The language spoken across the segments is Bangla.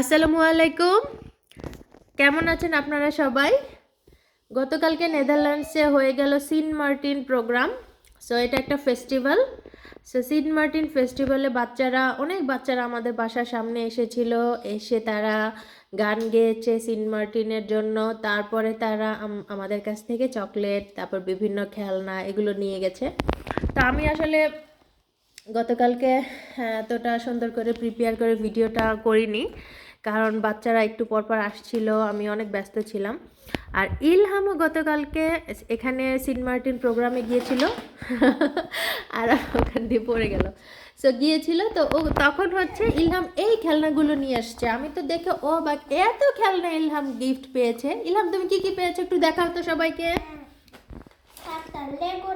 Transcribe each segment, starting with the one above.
আসসালামু আলাইকুম। কেমন আছেন আপনারা সবাই? গতকালকে নেদারল্যান্ডসে হয়ে গেল সিন মার্টিন প্রোগ্রাম। সো এটা একটা ফেস্টিভ্যাল। সো সিন মার্টিন ফেস্টিভ্যালে বাচ্চারা, অনেক বাচ্চারা আমাদের বাসার সামনে এসেছিল। এসে তারা গান গেয়েছে সিন মার্টিনের জন্য। তারপরে তারা আমাদের কাছ থেকে চকলেট, তারপর বিভিন্ন খেলনা এগুলো নিয়ে গেছে। তো আমি আসলে গতকালকে হ্যাঁ, এতটা সুন্দর করে প্রিপেয়ার করে ভিডিওটা করিনি। কারণ বাচ্চারা একটু পরপর আসছিল আমি অনেক ব্যস্ত ছিলাম। আর ইলহামও গতকালকে এখানে সিন মার্টিন প্রোগ্রামে গিয়েছিল। আর ওখান দিয়ে পড়ে গেল। সো গিয়েছিল তো ও তখন হচ্ছে ইলহাম এই খেলনাগুলো নিয়ে আসছে। আমি তো দেখে ও বা এত খেলনা ইলহাম গিফট পেয়েছে। ইলহাম তুমি কি কি পেয়েছ একটু দেখাও তো সবাইকে।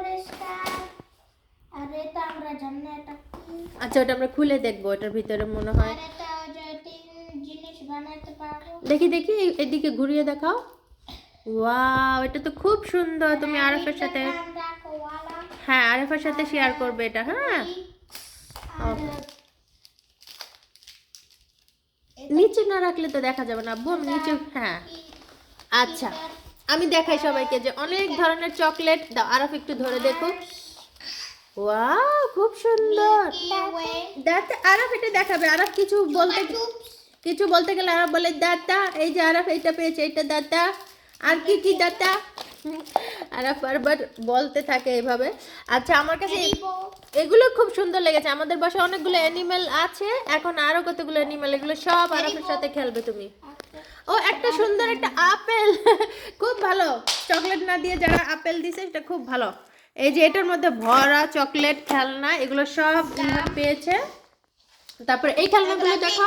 রেস্টার আর এটা আমরা জানি না এটা কি আচ্ছা ওটা আমরা খুলে দেখব ওটার ভিতরে মনে হয়। দেখি দেখি এদিকে ঘুরিয়ে দেখাও। ওয়াও এটা তো খুব সুন্দর। তুমি আরফের সাথে হ্যাঁ আরফের সাথে শেয়ার করবে এটা হ্যাঁ। নিচে না রাখলে তো দেখা যাবে না। আব্বু আমি নিচে হ্যাঁ। আচ্ছা আমি দেখাই সবাইকে যে অনেক ধরনের চকলেট দাও আরফ একটু ধরে দেখো। ওয়াও খুব সুন্দর। দেখ আরফ এটা দেখাবে আরফ কিছু বলতে কিছু বলতে গেলে আরফ বলে দাদা এই যে আরফ এইটা পেয়েছে এইটা দাদা আর কি কি দাদা আরফ বারবার বলতে থাকে এইভাবে আচ্ছা আমার কাছে এগুলো খুব সুন্দর লেগেছে। আমাদের বাসায় অনেকগুলো অ্যানিমেল আছে এখন আরও কতগুলো অ্যানিমেল এগুলো সব আরফের সাথে খেলবে তুমি। ও একটা সুন্দর একটা আপেল। খুব ভালো। চকলেট না দিয়ে যারা আপেল দিছে এটা খুব ভালো। এই যে এটার মধ্যে ভরা চকলেট খেলনা এগুলো সব পেয়েছে। তারপরে এই খেলনাগুলো দেখো।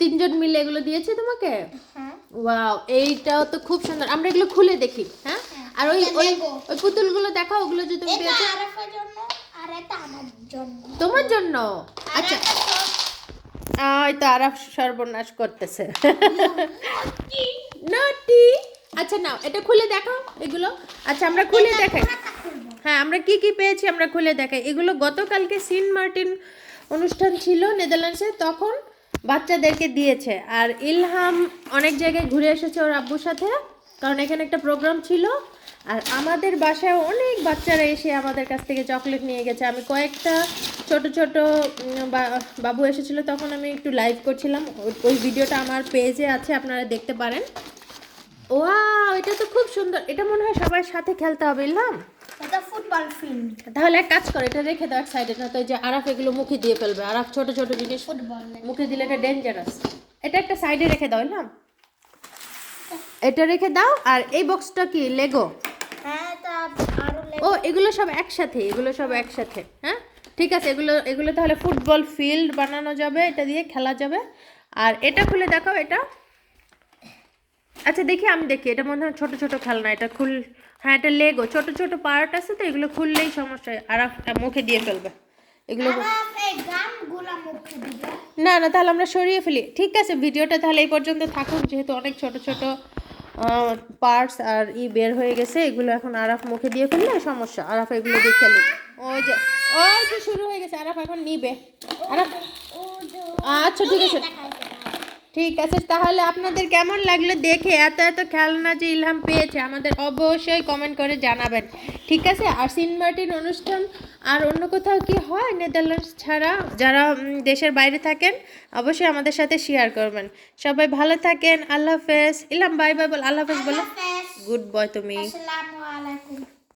তিনজন মেলে এগুলা দিয়েছে তোমাকে? হ্যাঁ। ওয়াও এইটাও তো খুব সুন্দর। আমরা এগুলো খুলে দেখি হ্যাঁ? আর ওই ওই ওই পুতুলগুলো দেখো ওগুলো যে তুমি পেয়েছ। তোমার জন্য? আচ্ছা। ওই তো আরাফ সর্বনাশ করতেছে। আচ্ছা নাও এটা খুলে দেখো এগুলো। আচ্ছা আমরা খুলে দেখাই। হ্যাঁ আমরা কি কি পেয়েছি আমরা খুলে দেখাই। এগুলো গতকালকে সিন মার্টিন অনুষ্ঠান ছিল নেদারল্যান্ডসে তখন বাচ্চাদেরকে দিয়েছে। আর ইলহাম অনেক জায়গায় ঘুরে এসেছে ওর আব্বুর সাথে কারণ এখানে একটা প্রোগ্রাম ছিল। আর আমাদের বাসায় অনেক বাচ্চারা এসে আমাদের কাছ থেকে চকলেট নিয়ে গেছে। আমি কয়েকটা ছোট ছোট বা- বাবু এসেছিল তখন আমি একটু লাইভ করছিলাম। ওই- ভিডিওটা আমার পেজে আছে আপনারা দেখতে পারেন। ওয়াও এটা তো খুব সুন্দর। এটা মনে হয় সবার সাথে খেলতে হবে ইলহাম এটা ফুটবল ফিল্ড। তাহলে এক কাজ করে এটা রেখে দাও এক সাইডে না তো এই যে আরাফ এগুলো মুখে দিয়ে ফেলবে। আরাফ ছোট ছোট জিনিস ফুটবল। মুখে দিলে এটা ডেঞ্জারাস এটা একটা সাইডে রেখে দাও না? এটা রেখে দাও আর এই বক্সটা কি লেগো হ্যাঁ ও এগুলো সব একসাথে এগুলো সব একসাথে হ্যাঁ? ঠিক আছে এগুলো এগুলো তাহলে ফুটবল ফিল্ড বানানো যাবে এটা দিয়ে খেলা যাবে। আর এটা খুলে দেখাও এটা। আচ্ছা দেখি আমি দেখি। এটা মনে হয় ছোটো ছোটো খেলনা এটা খুল হ্যাঁ এটা লেগো ছোট ছোট পার্ট আছে তো এগুলো খুললেই সমস্যা। আর মুখে দিয়ে ফেলবে। এগুলো না না তাহলে আমরা সরিয়ে ফেলি। ঠিক আছে ভিডিওটা তাহলে এই পর্যন্ত থাকুক। যেহেতু অনেক ছোট ছোট পার্টস আর ই বের হয়ে গেছে এগুলো এখন আরাফ মুখে দিয়ে ফেললে সমস্যা। আরাফ এগুলো দিয়ে খেলে ওই যে ওই যে শুরু হয়ে গেছে। আরাফ এখন নিবে। আরাফ আচ্ছা ঠিক আছে। ঠিক আছে তাহলে আপনাদের কেমন লাগল দেখে? এত এত খেলনা যে ইলহাম পেয়েছে আমাদের অবশ্যই কমেন্ট করে জানাবেন। ঠিক আছে আর সিন মার্টিন অনুষ্ঠান আর অন্য কোথাও কি হয় নেদারল্যান্ডস ছাড়া? যারা দেশের বাইরে থাকেন অবশ্যই আমাদের সাথে শেয়ার করবেন। সবাই ভালো থাকেন আল্লাহ হাফেজ। ইলহাম বাই বাই বল আল্লাহ হাফেজ বলো। গুড বয় তুমি। আসসালামু আলাইকুম।